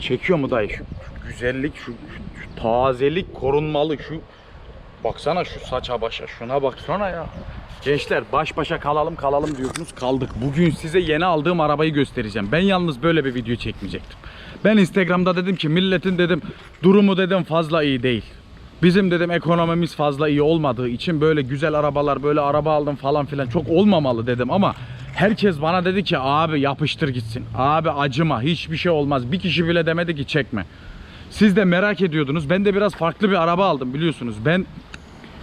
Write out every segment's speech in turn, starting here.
Çekiyor mu dayı? Şu, şu güzellik, şu, şu, tazelik korunmalı. Şu baksana şu saça başa. Şuna baksana ya. Gençler baş başa kalalım kalalım diyorsunuz kaldık. Bugün size yeni aldığım arabayı göstereceğim. Ben yalnız böyle bir video çekmeyecektim. Ben Instagram'da dedim ki milletin dedim durumu dedim fazla iyi değil. Bizim dedim ekonomimiz fazla iyi olmadığı için böyle güzel arabalar böyle araba aldım falan filan çok olmamalı dedim ama herkes bana dedi ki abi yapıştır gitsin. Abi acıma hiçbir şey olmaz. Bir kişi bile demedi ki çekme. Siz de merak ediyordunuz. Ben de biraz farklı bir araba aldım biliyorsunuz. Ben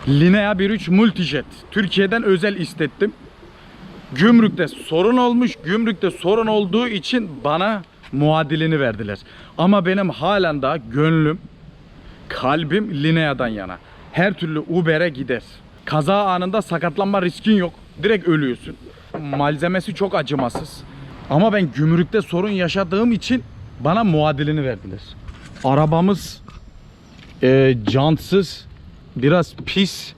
Linea 1.3 Multijet. Türkiye'den özel istettim. Gümrükte sorun olmuş. Gümrükte sorun olduğu için bana muadilini verdiler. Ama benim halen daha gönlüm, kalbim Linea'dan yana. Her türlü Uber'e gider. Kaza anında sakatlanma riskin yok. Direkt ölüyorsun. Malzemesi çok acımasız. Ama ben gümrükte sorun yaşadığım için bana muadilini verdiler. Arabamız e, cantsız, biraz pis.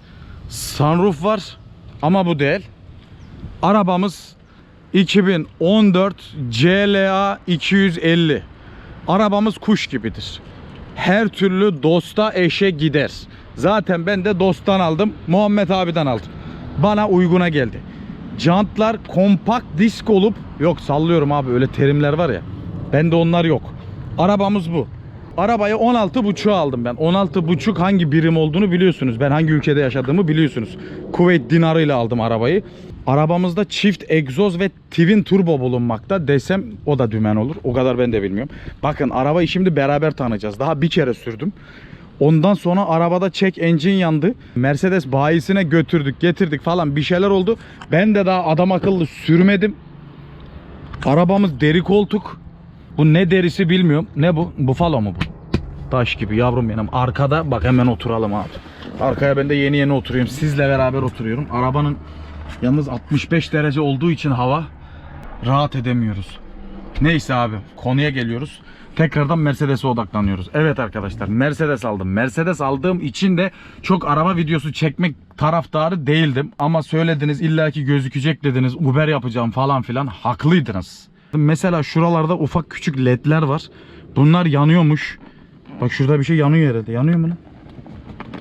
Sunroof var ama bu değil. Arabamız 2014 CLA 250. Arabamız kuş gibidir. Her türlü dosta eşe gider. Zaten ben de dosttan aldım. Muhammed abiden aldım. Bana uyguna geldi. Jantlar kompakt disk olup yok sallıyorum abi öyle terimler var ya. Bende onlar yok. Arabamız bu. Arabayı 16 buçuğa aldım ben. 16 buçuk hangi birim olduğunu biliyorsunuz. Ben hangi ülkede yaşadığımı biliyorsunuz. Kuveyt dinarıyla aldım arabayı. Arabamızda çift egzoz ve twin turbo bulunmakta desem o da dümen olur. O kadar ben de bilmiyorum. Bakın arabayı şimdi beraber tanıyacağız. Daha bir kere sürdüm. Ondan sonra arabada check engine yandı. Mercedes bayisine götürdük, getirdik falan bir şeyler oldu. Ben de daha adam akıllı sürmedim. Arabamız deri koltuk. Bu ne derisi bilmiyorum. Ne bu? Buffalo mu bu? Taş gibi yavrum benim. Arkada bak hemen oturalım abi. Arkaya ben de yeni yeni oturuyorum. Sizle beraber oturuyorum. Arabanın yalnız 65 derece olduğu için hava rahat edemiyoruz. Neyse abi konuya geliyoruz. Tekrardan Mercedes'e odaklanıyoruz. Evet arkadaşlar Mercedes aldım. Mercedes aldığım için de çok araba videosu çekmek taraftarı değildim. Ama söylediniz illaki gözükecek dediniz. Uber yapacağım falan filan. Haklıydınız. Mesela şuralarda ufak küçük ledler var. Bunlar yanıyormuş. Bak şurada bir şey yanıyor herhalde. Yanıyor mu lan?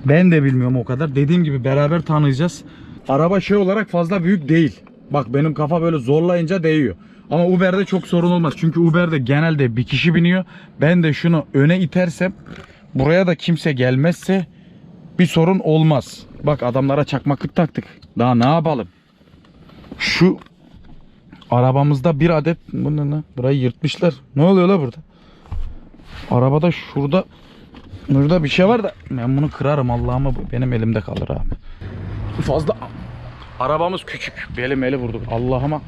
Ben de bilmiyorum o kadar. Dediğim gibi beraber tanıyacağız. Araba şey olarak fazla büyük değil. Bak benim kafa böyle zorlayınca değiyor. Ama Uber'de çok sorun olmaz. Çünkü Uber'de genelde bir kişi biniyor. Ben de şunu öne itersem buraya da kimse gelmezse bir sorun olmaz. Bak adamlara çakmaklık taktık. Daha ne yapalım? Şu arabamızda bir adet bu ne? Burayı yırtmışlar. Ne oluyor la burada? Arabada şurada Burada bir şey var da ben bunu kırarım Allah'ıma benim elimde kalır abi. Fazla arabamız küçük. Belim eli vurduk. Allah'ıma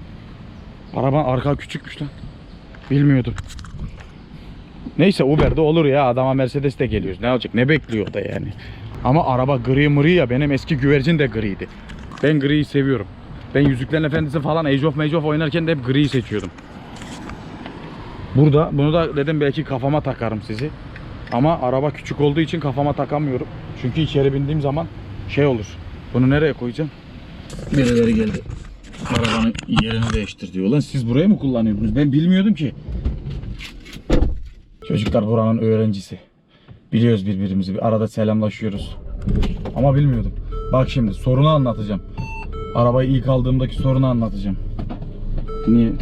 araba arka küçükmüş lan. Bilmiyordum. Neyse Uber'de olur ya adama Mercedes de geliyoruz. Ne olacak? Ne bekliyor da yani. Ama araba gri mri ya benim eski güvercin de griydi. Ben griyi seviyorum. Ben Yüzüklerin Efendisi falan Age of Mage of oynarken de hep griyi seçiyordum. Burada bunu da dedim belki kafama takarım sizi. Ama araba küçük olduğu için kafama takamıyorum. Çünkü içeri bindiğim zaman şey olur. Bunu nereye koyacağım? Birileri geldi. Arabanın yerini değiştir diyor. Lan siz burayı mı kullanıyordunuz? Ben bilmiyordum ki. Çocuklar buranın öğrencisi. Biliyoruz birbirimizi. Bir arada selamlaşıyoruz. Ama bilmiyordum. Bak şimdi sorunu anlatacağım. Arabayı ilk aldığımdaki sorunu anlatacağım. Niye?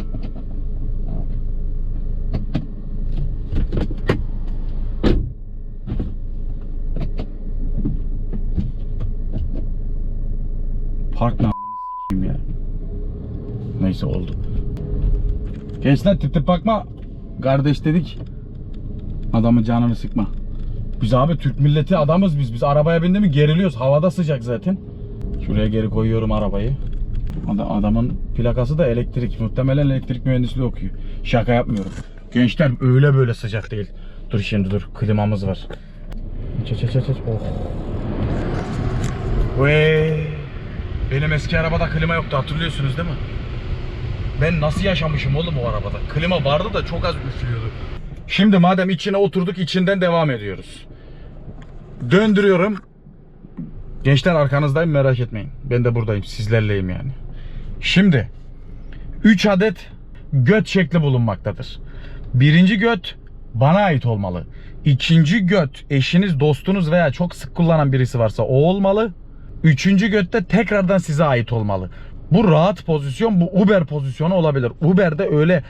Park ne. Neyse oldu. Gençler tip tip bakma. Kardeş dedik. Adamın canını sıkma. Biz abi Türk milleti adamız biz. Biz arabaya bindi mi geriliyoruz. Havada sıcak zaten. Şuraya geri koyuyorum arabayı. Ada- Adamın plakası da elektrik. Muhtemelen elektrik mühendisliği okuyor. Şaka yapmıyorum. Gençler öyle böyle sıcak değil. Dur şimdi dur. Klimamız var. Aç aç. aç. Oh. Vey. Benim eski arabada klima yoktu hatırlıyorsunuz değil mi? Ben nasıl yaşamışım oğlum o arabada? Klima vardı da çok az üflüyordu. Şimdi madem içine oturduk içinden devam ediyoruz. Döndürüyorum. Gençler arkanızdayım merak etmeyin. Ben de buradayım sizlerleyim yani. Şimdi 3 adet göt şekli bulunmaktadır. Birinci göt bana ait olmalı. İkinci göt eşiniz, dostunuz veya çok sık kullanan birisi varsa o olmalı. Üçüncü göt de tekrardan size ait olmalı. Bu rahat pozisyon, bu Uber pozisyonu olabilir. Uber'de öyle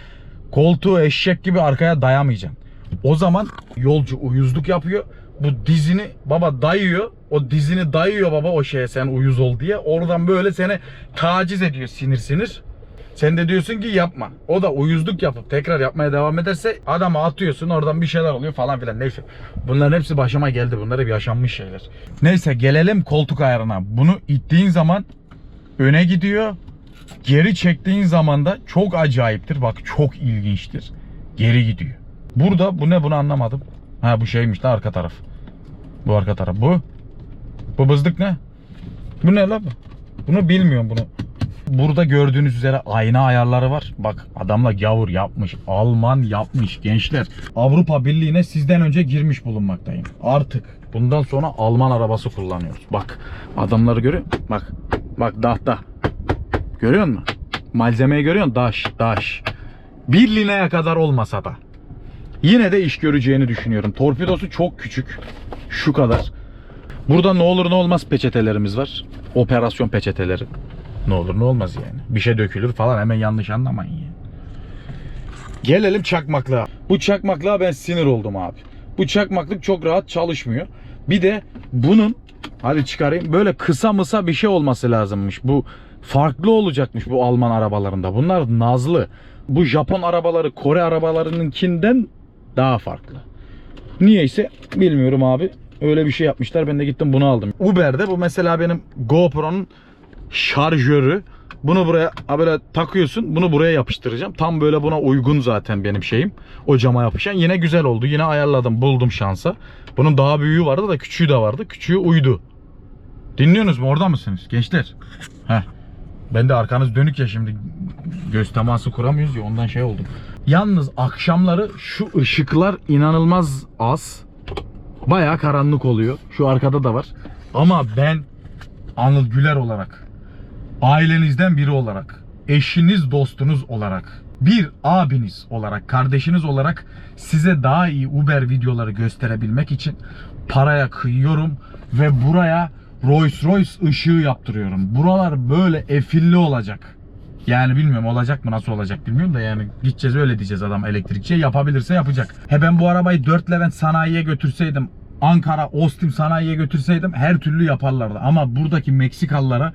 koltuğu eşek gibi arkaya dayamayacaksın. O zaman yolcu uyuzluk yapıyor. Bu dizini baba dayıyor. O dizini dayıyor baba o şeye sen uyuz ol diye. Oradan böyle seni taciz ediyor sinir sinir. Sen de diyorsun ki yapma. O da uyuzluk yapıp tekrar yapmaya devam ederse adamı atıyorsun oradan bir şeyler oluyor falan filan. Neyse. Bunların hepsi başıma geldi. Bunlar hep yaşanmış şeyler. Neyse gelelim koltuk ayarına. Bunu ittiğin zaman öne gidiyor. Geri çektiğin zaman da çok acayiptir. Bak çok ilginçtir. Geri gidiyor. Burada bu ne bunu anlamadım. Ha bu şeymiş de arka taraf. Bu arka taraf. Bu. Bu bızdık ne? Bu ne la bu? Bunu bilmiyorum bunu. Burada gördüğünüz üzere ayna ayarları var. Bak adamla gavur yapmış. Alman yapmış gençler. Avrupa Birliği'ne sizden önce girmiş bulunmaktayım. Artık bundan sonra Alman arabası kullanıyoruz. Bak adamları görüyor? Bak. Bak dah dah. Görüyor musun? Malzemeyi görüyor musun? Daş, daş. Bir lineye kadar olmasa da. Yine de iş göreceğini düşünüyorum. Torpidosu çok küçük. Şu kadar. Burada ne olur ne olmaz peçetelerimiz var. Operasyon peçeteleri. Ne olur ne olmaz yani. Bir şey dökülür falan hemen yanlış anlamayın ya. Gelelim çakmaklığa. Bu çakmaklığa ben sinir oldum abi. Bu çakmaklık çok rahat çalışmıyor. Bir de bunun hadi çıkarayım böyle kısa mısa bir şey olması lazımmış. Bu farklı olacakmış bu Alman arabalarında. Bunlar nazlı. Bu Japon arabaları Kore arabalarınınkinden daha farklı. Niyeyse bilmiyorum abi. Öyle bir şey yapmışlar. Ben de gittim bunu aldım. Uber'de bu mesela benim GoPro'nun şarjörü. Bunu buraya böyle takıyorsun. Bunu buraya yapıştıracağım. Tam böyle buna uygun zaten benim şeyim. O cama yapışan. Yine güzel oldu. Yine ayarladım. Buldum şansa. Bunun daha büyüğü vardı da küçüğü de vardı. Küçüğü uydu. Dinliyorsunuz mu? Orada mısınız? Gençler. Heh. Ben de arkanız dönük ya şimdi göz teması kuramıyoruz ya ondan şey oldum. Yalnız akşamları şu ışıklar inanılmaz az. Bayağı karanlık oluyor. Şu arkada da var. Ama ben Anıl Güler olarak, ailenizden biri olarak, eşiniz, dostunuz olarak, bir abiniz olarak, kardeşiniz olarak size daha iyi Uber videoları gösterebilmek için paraya kıyıyorum ve buraya Rolls Royce ışığı yaptırıyorum. Buralar böyle efilli olacak. Yani bilmiyorum olacak mı nasıl olacak bilmiyorum da yani gideceğiz öyle diyeceğiz adam elektrikçiye yapabilirse yapacak. He ben bu arabayı 4 Levent sanayiye götürseydim Ankara Ostim sanayiye götürseydim her türlü yaparlardı. Ama buradaki Meksikalılara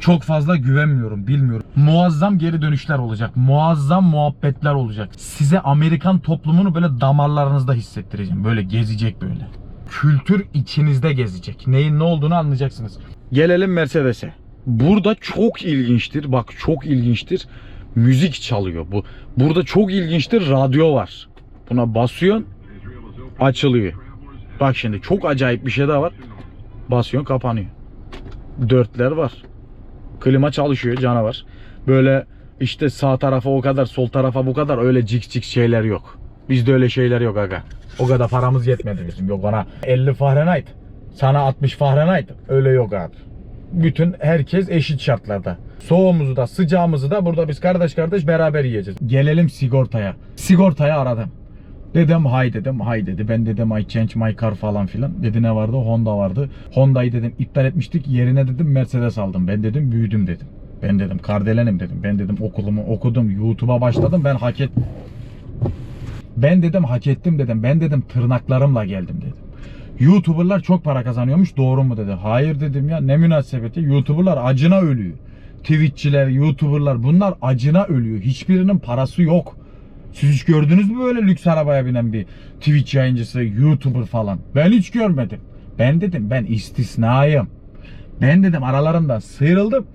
çok fazla güvenmiyorum bilmiyorum. Muazzam geri dönüşler olacak. Muazzam muhabbetler olacak. Size Amerikan toplumunu böyle damarlarınızda hissettireceğim. Böyle gezecek böyle. Kültür içinizde gezecek. Neyin ne olduğunu anlayacaksınız. Gelelim Mercedes'e. Burada çok ilginçtir. Bak çok ilginçtir. Müzik çalıyor bu. Burada çok ilginçtir. Radyo var. Buna basıyorsun açılıyor. Bak şimdi çok acayip bir şey daha var. Basıyorsun kapanıyor. Dörtler var. Klima çalışıyor canavar. Böyle işte sağ tarafa o kadar sol tarafa bu kadar öyle cik cik şeyler yok. Bizde öyle şeyler yok aga. O kadar paramız yetmedi bizim. Yok bana 50 Fahrenheit. Sana 60 Fahrenheit. Öyle yok abi. Bütün herkes eşit şartlarda. Soğuğumuzu da sıcağımızı da burada biz kardeş kardeş beraber yiyeceğiz. Gelelim sigortaya. Sigortaya aradım. Dedim hay dedim hay dedi. Ben dedim I change my car falan filan. Dedi ne vardı? Honda vardı. Honda'yı dedim iptal etmiştik. Yerine dedim Mercedes aldım. Ben dedim büyüdüm dedim. Ben dedim kardelenim dedim. Ben dedim okulumu okudum. YouTube'a başladım. Ben hak et ben dedim hak ettim dedim. Ben dedim tırnaklarımla geldim dedim. YouTuber'lar çok para kazanıyormuş doğru mu dedi. Hayır dedim ya ne münasebeti. YouTuber'lar acına ölüyor. Twitch'çiler, YouTuber'lar bunlar acına ölüyor. Hiçbirinin parası yok. Siz hiç gördünüz mü böyle lüks arabaya binen bir Twitch yayıncısı, YouTuber falan? Ben hiç görmedim. Ben dedim ben istisnayım. Ben dedim aralarında sıyrıldım.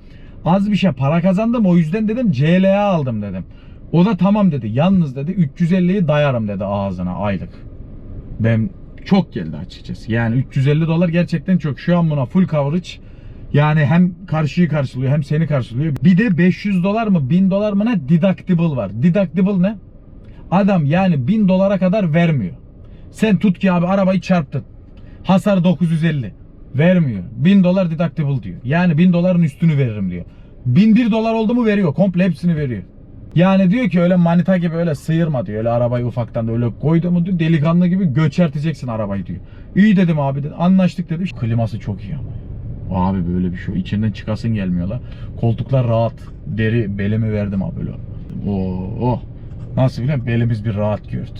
Az bir şey para kazandım o yüzden dedim CLA aldım dedim. O da tamam dedi. Yalnız dedi 350'yi dayarım dedi ağzına aylık. Ben çok geldi açıkçası. Yani 350 dolar gerçekten çok. Şu an buna full coverage yani hem karşıyı karşılıyor hem seni karşılıyor. Bir de 500 dolar mı 1000 dolar mı ne deductible var. Deductible ne? Adam yani 1000 dolara kadar vermiyor. Sen tut ki abi arabayı çarptın. Hasar 950. Vermiyor. 1000 dolar deductible diyor. Yani 1000 doların üstünü veririm diyor. 1001 dolar oldu mu veriyor. Komple hepsini veriyor. Yani diyor ki öyle manita gibi öyle sıyırma diyor. Öyle arabayı ufaktan da öyle koydu mu diyor. Delikanlı gibi göçerteceksin arabayı diyor. İyi dedim abi dedi. Anlaştık dedi. Kliması çok iyi ama. Abi böyle bir şey. içinden çıkasın gelmiyor la. Koltuklar rahat. Deri belimi verdim abi böyle. Oh. Nasıl musun? Belimiz bir rahat gördü.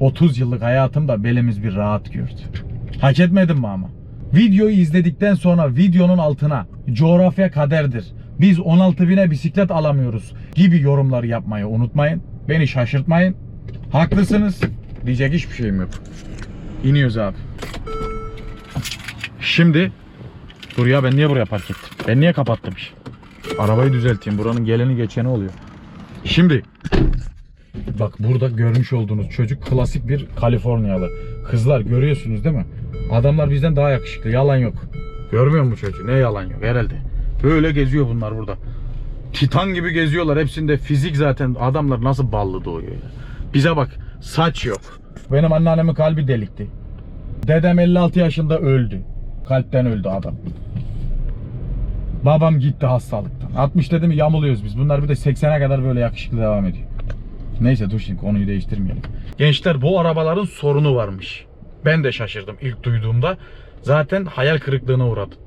30 yıllık hayatımda belimiz bir rahat gördü. Hak etmedim mi ama? Videoyu izledikten sonra videonun altına coğrafya kaderdir. Biz 16 bine bisiklet alamıyoruz gibi yorumları yapmayı unutmayın. Beni şaşırtmayın. Haklısınız. Diyecek hiçbir şeyim yok. İniyoruz abi. Şimdi Dur ya ben niye buraya park ettim? Ben niye kapattım? Arabayı düzelteyim. Buranın geleni geçeni oluyor. Şimdi Bak burada görmüş olduğunuz çocuk klasik bir Kaliforniyalı. Kızlar görüyorsunuz değil mi? Adamlar bizden daha yakışıklı. Yalan yok. Görmüyor musun çocuğu? Ne yalan yok herhalde. Böyle geziyor bunlar burada. Titan gibi geziyorlar. Hepsinde fizik zaten. Adamlar nasıl ballı doğuyor ya. Bize bak saç yok. Benim anneannemin kalbi delikti. Dedem 56 yaşında öldü. Kalpten öldü adam. Babam gitti hastalıktan. 60 dedim yamuluyoruz biz. Bunlar bir de 80'e kadar böyle yakışıklı devam ediyor. Neyse dur şimdi konuyu değiştirmeyelim. Gençler bu arabaların sorunu varmış. Ben de şaşırdım ilk duyduğumda. Zaten hayal kırıklığına uğradım.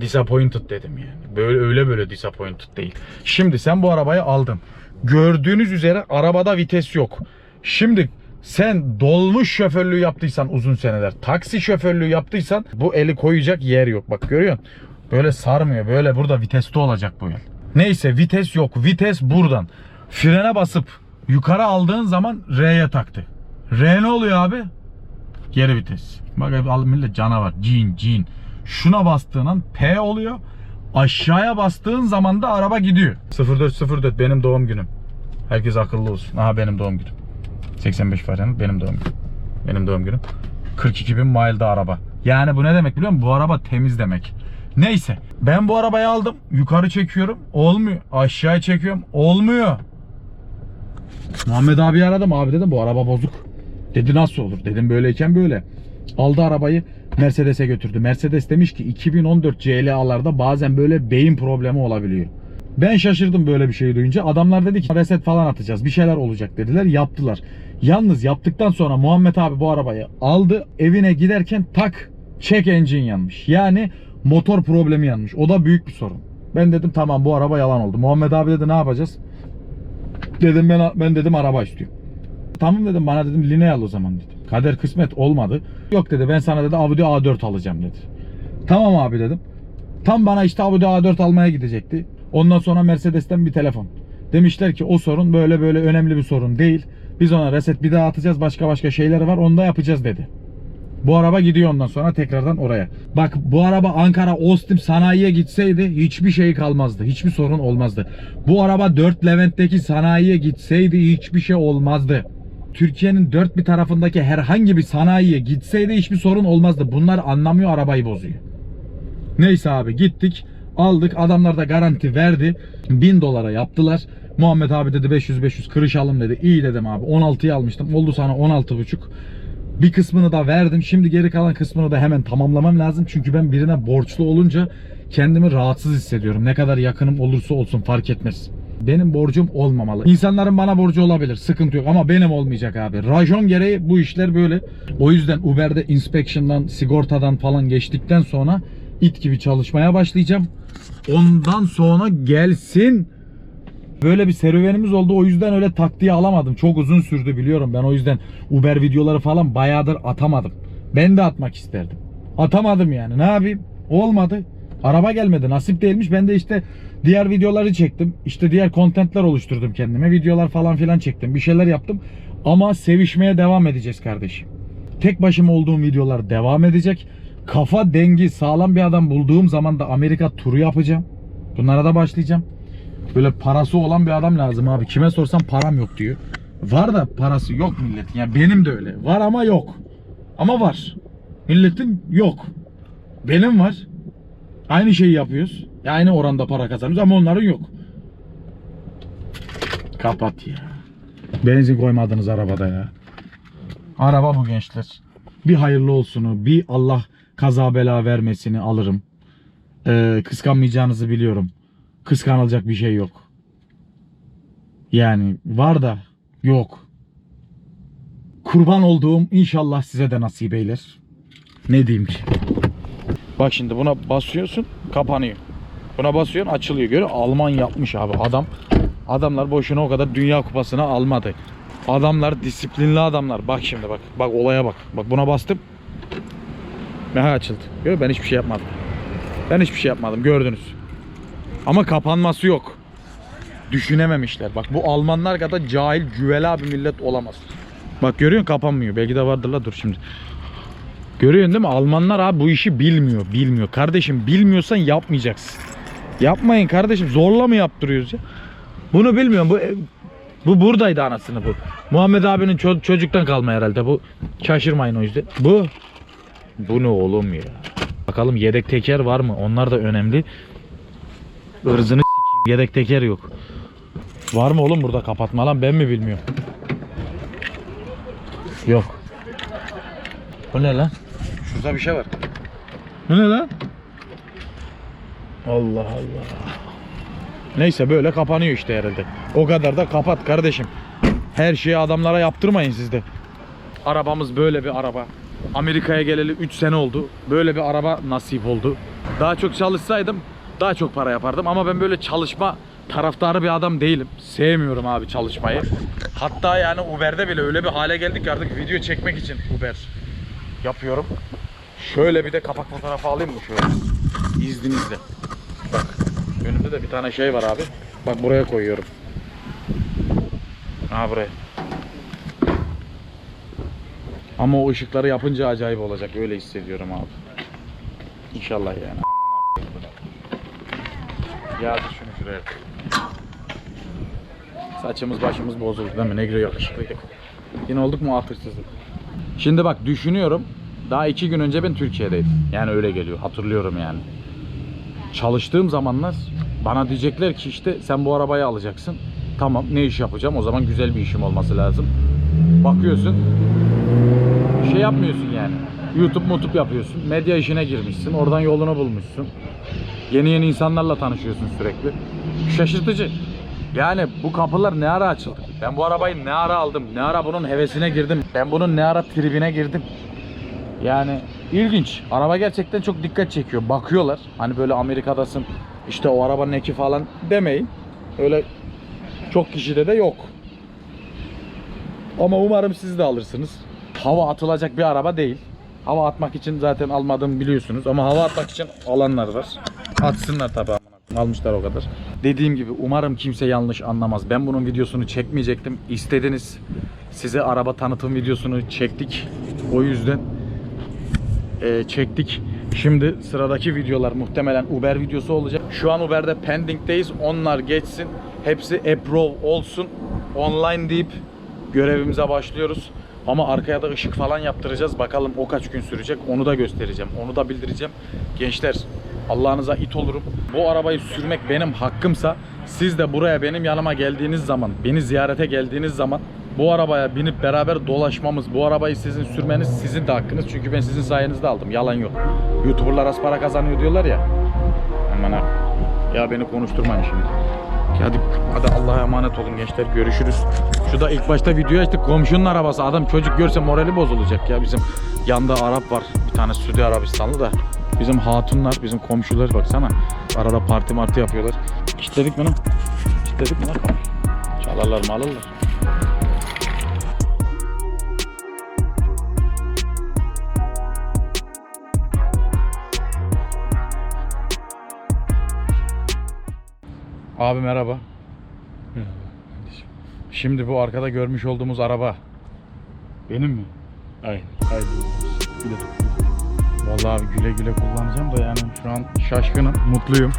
Disappointed dedim yani. Böyle öyle böyle disappointed değil. Şimdi sen bu arabayı aldın. Gördüğünüz üzere arabada vites yok. Şimdi sen dolmuş şoförlüğü yaptıysan uzun seneler, taksi şoförlüğü yaptıysan bu eli koyacak yer yok. Bak görüyorsun. Böyle sarmıyor. Böyle burada viteste olacak bu el. Neyse vites yok. Vites buradan. Frene basıp yukarı aldığın zaman R'ye taktı. R ne oluyor abi? Geri vites. Bak al millet canavar. Cin cin. Şuna bastığın an P oluyor. Aşağıya bastığın zaman da araba gidiyor. 0404 benim doğum günüm. Herkes akıllı olsun. Aha benim doğum günüm. 85 Fahrenheit benim doğum günüm. Benim doğum günüm. 42 bin mile'da araba. Yani bu ne demek biliyor musun? Bu araba temiz demek. Neyse. Ben bu arabayı aldım. Yukarı çekiyorum. Olmuyor. Aşağıya çekiyorum. Olmuyor. Muhammed abi aradım. Abi dedim bu araba bozuk. Dedi nasıl olur? Dedim böyleyken böyle. Aldı arabayı Mercedes'e götürdü. Mercedes demiş ki 2014 CLA'larda bazen böyle beyin problemi olabiliyor. Ben şaşırdım böyle bir şey duyunca. Adamlar dedi ki reset falan atacağız. Bir şeyler olacak dediler. Yaptılar. Yalnız yaptıktan sonra Muhammed abi bu arabayı aldı. Evine giderken tak check engine yanmış. Yani motor problemi yanmış. O da büyük bir sorun. Ben dedim tamam bu araba yalan oldu. Muhammed abi dedi ne yapacağız? Dedim ben ben dedim araba istiyorum. Tamam dedim bana dedim Linea al o zaman dedim. Kader kısmet olmadı. Yok dedi ben sana dedi Audi A4 alacağım dedi. Tamam abi dedim. Tam bana işte Audi A4 almaya gidecekti. Ondan sonra Mercedes'ten bir telefon. Demişler ki o sorun böyle böyle önemli bir sorun değil. Biz ona reset bir daha atacağız başka başka şeyleri var onu da yapacağız dedi. Bu araba gidiyor ondan sonra tekrardan oraya. Bak bu araba Ankara Ostim sanayiye gitseydi hiçbir şey kalmazdı. Hiçbir sorun olmazdı. Bu araba 4 Levent'teki sanayiye gitseydi hiçbir şey olmazdı. Türkiye'nin dört bir tarafındaki herhangi bir sanayiye gitseydi hiçbir sorun olmazdı. Bunlar anlamıyor arabayı bozuyor. Neyse abi gittik aldık. Adamlar da garanti verdi. 1000 dolara yaptılar. Muhammed abi dedi 500-500 kırışalım dedi. İyi dedim abi. 16'yı almıştım. Oldu sana 16,5 bir kısmını da verdim. Şimdi geri kalan kısmını da hemen tamamlamam lazım. Çünkü ben birine borçlu olunca kendimi rahatsız hissediyorum. Ne kadar yakınım olursa olsun fark etmez benim borcum olmamalı. İnsanların bana borcu olabilir. Sıkıntı yok ama benim olmayacak abi. Rajon gereği bu işler böyle. O yüzden Uber'de inspection'dan, sigortadan falan geçtikten sonra it gibi çalışmaya başlayacağım. Ondan sonra gelsin. Böyle bir serüvenimiz oldu. O yüzden öyle taktiği alamadım. Çok uzun sürdü biliyorum. Ben o yüzden Uber videoları falan bayağıdır atamadım. Ben de atmak isterdim. Atamadım yani. Ne yapayım? Olmadı. Araba gelmedi. Nasip değilmiş. Ben de işte diğer videoları çektim. İşte diğer kontentler oluşturdum kendime. Videolar falan filan çektim. Bir şeyler yaptım. Ama sevişmeye devam edeceğiz kardeşim. Tek başıma olduğum videolar devam edecek. Kafa dengi sağlam bir adam bulduğum zaman da Amerika turu yapacağım. Bunlara da başlayacağım. Böyle parası olan bir adam lazım abi. Kime sorsam param yok diyor. Var da parası yok milletin. Yani benim de öyle. Var ama yok. Ama var. Milletin yok. Benim var. Aynı şeyi yapıyoruz. Ya Aynı oranda para kazanıyoruz ama onların yok. Kapat ya. Benzin koymadınız arabada ya. Araba bu gençler. Bir hayırlı olsunu, bir Allah kaza bela vermesini alırım. Ee, kıskanmayacağınızı biliyorum. Kıskanılacak bir şey yok. Yani var da yok. Kurban olduğum inşallah size de nasip eyler. Ne diyeyim ki? Bak şimdi buna basıyorsun kapanıyor. Buna basıyorsun açılıyor. Musun? Alman yapmış abi. Adam adamlar boşuna o kadar dünya kupasını almadı. Adamlar disiplinli adamlar. Bak şimdi bak. Bak olaya bak. Bak buna bastım. Meha açıldı. Görüyor? Ben hiçbir şey yapmadım. Ben hiçbir şey yapmadım. Gördünüz. Ama kapanması yok. Düşünememişler. Bak bu Almanlar kadar cahil, cüvela bir millet olamaz. Bak görüyorsun kapanmıyor. Belki de vardır la dur şimdi. Görüyorsun değil mi? Almanlar abi bu işi bilmiyor. Bilmiyor. Kardeşim bilmiyorsan yapmayacaksın. Yapmayın kardeşim. Zorla mı yaptırıyoruz ya? Bunu bilmiyorum. Bu bu buradaydı anasını bu. Muhammed abinin ço- çocuktan kalma herhalde bu. Şaşırmayın o yüzden. Bu. Bu ne oğlum ya? Bakalım yedek teker var mı? Onlar da önemli. Irzını. Yedek teker yok. Var mı oğlum burada kapatma lan ben mi bilmiyorum. Yok. Bu ne lan? Şurada bir şey var. Bu ne lan? Allah Allah. Neyse böyle kapanıyor işte herhalde. O kadar da kapat kardeşim. Her şeyi adamlara yaptırmayın siz de. Arabamız böyle bir araba. Amerika'ya geleli 3 sene oldu. Böyle bir araba nasip oldu. Daha çok çalışsaydım daha çok para yapardım ama ben böyle çalışma taraftarı bir adam değilim. Sevmiyorum abi çalışmayı. Hatta yani Uber'de bile öyle bir hale geldik ki artık video çekmek için Uber yapıyorum. Şöyle bir de kapak fotoğrafı alayım mı şöyle? İzninizle. Bak önümde de bir tane şey var abi. Bak buraya koyuyorum. Ha buraya. Ama o ışıkları yapınca acayip olacak. Öyle hissediyorum abi. İnşallah yani. Ya dur şunu şuraya. Saçımız başımız bozuldu değil mi? Ne güzel yakışıklıydık. Yine olduk mu atırsızlık? Şimdi bak düşünüyorum. Daha iki gün önce ben Türkiye'deydim. Yani öyle geliyor. Hatırlıyorum yani. Çalıştığım zamanlar bana diyecekler ki işte sen bu arabayı alacaksın. Tamam ne iş yapacağım? O zaman güzel bir işim olması lazım. Bakıyorsun şey yapmıyorsun yani. YouTube mutup yapıyorsun. Medya işine girmişsin. Oradan yolunu bulmuşsun. Yeni yeni insanlarla tanışıyorsun sürekli. Şaşırtıcı. Yani bu kapılar ne ara açıldı? Ben bu arabayı ne ara aldım? Ne ara bunun hevesine girdim? Ben bunun ne ara tribine girdim? Yani ilginç. Araba gerçekten çok dikkat çekiyor. Bakıyorlar. Hani böyle Amerika'dasın. işte o arabanın eki falan demeyin. Öyle çok kişide de yok. Ama umarım siz de alırsınız. Hava atılacak bir araba değil. Hava atmak için zaten almadığımı biliyorsunuz. Ama hava atmak için alanlar var. Atsınlar tabii. Almışlar o kadar. Dediğim gibi umarım kimse yanlış anlamaz. Ben bunun videosunu çekmeyecektim. İstediniz. Size araba tanıtım videosunu çektik. O yüzden e, çektik. Şimdi sıradaki videolar muhtemelen Uber videosu olacak. Şu an Uber'de pending'deyiz. Onlar geçsin. Hepsi approve olsun. Online deyip görevimize başlıyoruz. Ama arkaya da ışık falan yaptıracağız. Bakalım o kaç gün sürecek. Onu da göstereceğim. Onu da bildireceğim. Gençler Allah'ınıza it olurum. Bu arabayı sürmek benim hakkımsa siz de buraya benim yanıma geldiğiniz zaman, beni ziyarete geldiğiniz zaman bu arabaya binip beraber dolaşmamız, bu arabayı sizin sürmeniz sizin de hakkınız. Çünkü ben sizin sayenizde aldım. Yalan yok. YouTuber'lar az para kazanıyor diyorlar ya. Aman. Ya beni konuşturmayın şimdi. Hadi, hadi Allah'a emanet olun gençler. Görüşürüz. Şu da ilk başta video açtık. Komşunun arabası. Adam çocuk görse morali bozulacak ya. Bizim yanda Arap var. Bir tane Suudi Arabistanlı da. Bizim hatunlar, bizim komşular baksana. Arada parti martı yapıyorlar. İşledik mi lan? İşledik mi lan? Çalarlar mı alırlar? Abi merhaba. Şimdi bu arkada görmüş olduğumuz araba benim mi? Aynen. Haydi. Güle. Vallahi güle güle kullanacağım da yani şu an şaşkınım, mutluyum.